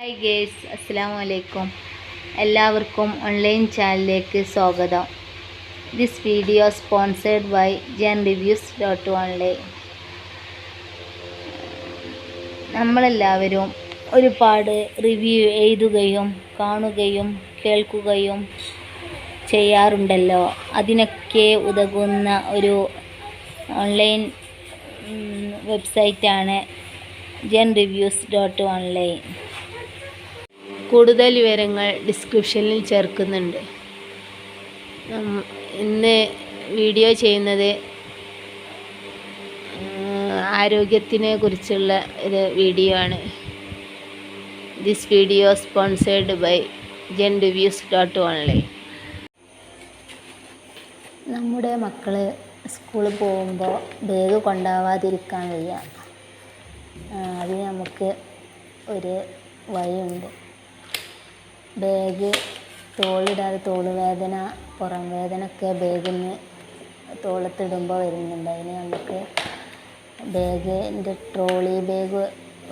Hi guys അസ്സാം വലൈക്കും എല്ലാവർക്കും ഓൺലൈൻ ചാനലിലേക്ക് സ്വാഗതം. This video sponsored by gen reviews dot online നമ്മളെല്ലാവരും ഒരുപാട് റിവ്യൂ എഴുതുകയും കാണുകയും കേൾക്കുകയും ചെയ്യാറുണ്ടല്ലോ. അതിനൊക്കെ ഉതകുന്ന ഒരു ഓൺലൈൻ വെബ്സൈറ്റാണ് ജൻ റിവ്യൂസ് ഡോട്ട് ഓൺലൈൻ കൂടുതൽ വിവരങ്ങൾ ഡിസ്ക്രിപ്ഷനിൽ ചേർക്കുന്നുണ്ട്. ഇന്ന് വീഡിയോ ചെയ്യുന്നത് ആരോഗ്യത്തിനെ കുറിച്ചുള്ള ഒരു വീഡിയോ ആണ്. This video sponsored by gen reviews dot online നമ്മുടെ മക്കൾ സ്കൂളിൽ പോകുമ്പോൾ ബാഗ് കൊണ്ടാവാതിരിക്കാൻ വയ്യ. അത് അതിന് നമുക്ക് ഒരു വഴിയുണ്ട്. ബാഗ് തോളിടാതെ തോൾ വേദന പുറം വേദന ഒക്കെ ബാഗിന് തോളത്തിടുമ്പോൾ വരുന്നുണ്ട്. അതിന് നമുക്ക് ബാഗിന്റെ ട്രോളി ബാഗ്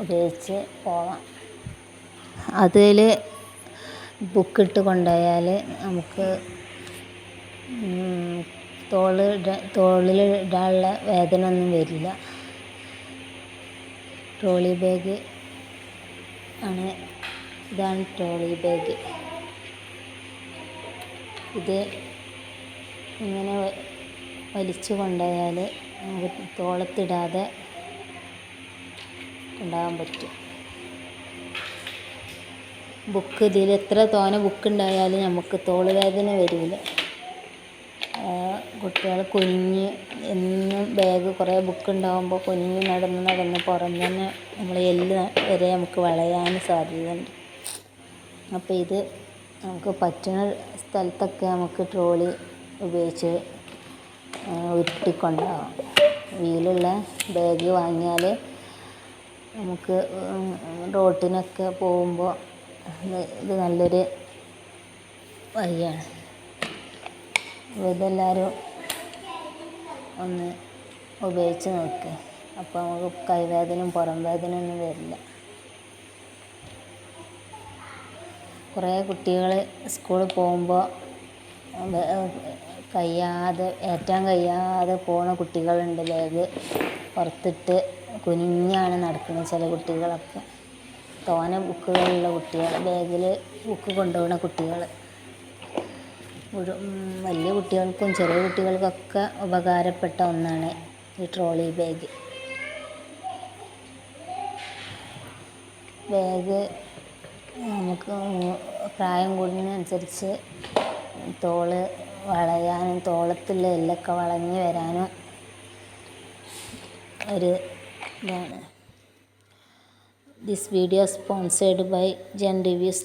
ഉപയോഗിച്ച് പോവാം. അതിൽ ബുക്കിട്ട് കൊണ്ടുപോയാൽ നമുക്ക് തോൾ തോളിൽ ഇടാനുള്ള വേദന ഒന്നും വരില്ല. ട്രോളി ബാഗ് ആണ് ഇതാണ് ട്രോളി ബാഗ്. ഇത് ഇങ്ങനെ വലിച്ചു കൊണ്ടുപോയാൽ നമുക്ക് തോളത്തിടാതെ കൊണ്ടുപോകാൻ പറ്റും. ബുക്ക് ഇതിൽ എത്ര തോന ബുക്ക് ഉണ്ടായാലും നമുക്ക് തോൾ വേദന വരില്ല. കുട്ടികൾ കുനിഞ്ഞ് എന്നും ബാഗ് കുറേ ബുക്ക് ഉണ്ടാകുമ്പോൾ കുനിഞ്ഞ് നടന്ന് നടന്ന് പുറം തന്നെ നമ്മൾ എല്ല് വരെ നമുക്ക് വളയാൻ സാധ്യതയുണ്ട്. അപ്പോൾ ഇത് നമുക്ക് പറ്റുന്ന സ്ഥലത്തൊക്കെ നമുക്ക് ട്രോളി ഉപയോഗിച്ച് ഉരുട്ടിക്കൊണ്ടാവാം. വീലുള്ള ബാഗ് വാങ്ങിയാൽ നമുക്ക് റോട്ടിനൊക്കെ പോകുമ്പോൾ ഇത് നല്ലൊരു വഴിയാണ്. ഇതെല്ലാവരും ഒന്ന് ഉപയോഗിച്ച് നോക്കുക അപ്പോൾ നമുക്ക് കൈവേദനയും പുറം വേദനയൊന്നും വരില്ല. കുറേ കുട്ടികൾ സ്കൂളിൽ പോകുമ്പോൾ കഴിയാതെ ഏറ്റാൻ കഴിയാതെ പോണ കുട്ടികളുണ്ട് ബാഗ് പുറത്തിട്ട് കുനിഞ്ഞാണ് നടക്കുന്നത് ചില കുട്ടികളൊക്കെ. തോനെ ബുക്കുകളുള്ള കുട്ടികൾ ബാഗിൽ ബുക്ക് കൊണ്ടുപോകുന്ന കുട്ടികൾ. വലിയ കുട്ടികൾക്കും ചെറിയ കുട്ടികൾക്കൊക്കെ ഉപകാരപ്പെട്ട ഒന്നാണ് ഈ ട്രോളി ബാഗ്. ബാഗ് നമുക്ക് പ്രായം കൂടുന്നതിനനുസരിച്ച് തോൾ വളയാനും തോളത്തുള്ള എല്ലൊക്കെ വളഞ്ഞ് വരാനും ഒരു ഇതാണ്. This video sponsored by gen reviews